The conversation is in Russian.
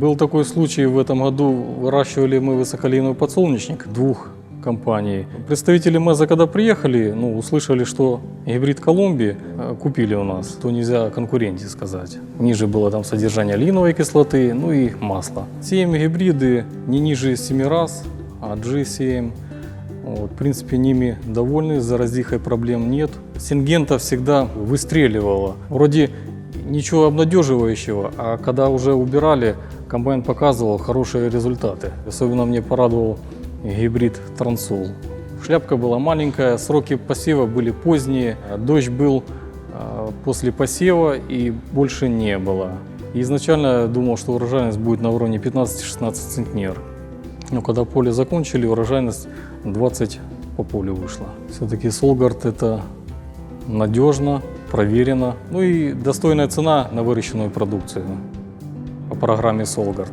Был такой случай, в этом году выращивали мы высоколейный подсолнечник двух компаний. Представители МЭЗа, когда приехали, ну, услышали, что гибрид Колумбии э, купили у нас, то нельзя конкуренте сказать. Ниже было там содержание линовой кислоты, ну и масла. Сеем гибриды не ниже 7 раз, а G7 вот, в принципе, ними довольны, с заразихой проблем нет. Сингента всегда выстреливала. Вроде ничего обнадеживающего, а когда уже убирали, комбайн показывал хорошие результаты. Особенно мне порадовал гибрид Трансол. Шляпка была маленькая, сроки посева были поздние, дождь был а, после посева и больше не было. Изначально думал, что урожайность будет на уровне 15-16 центнер. Но когда поле закончили, урожайность 20 по полю вышла. Все-таки Солгард это надежно, проверено. Ну и достойная цена на выращенную продукцию по программе Солгард.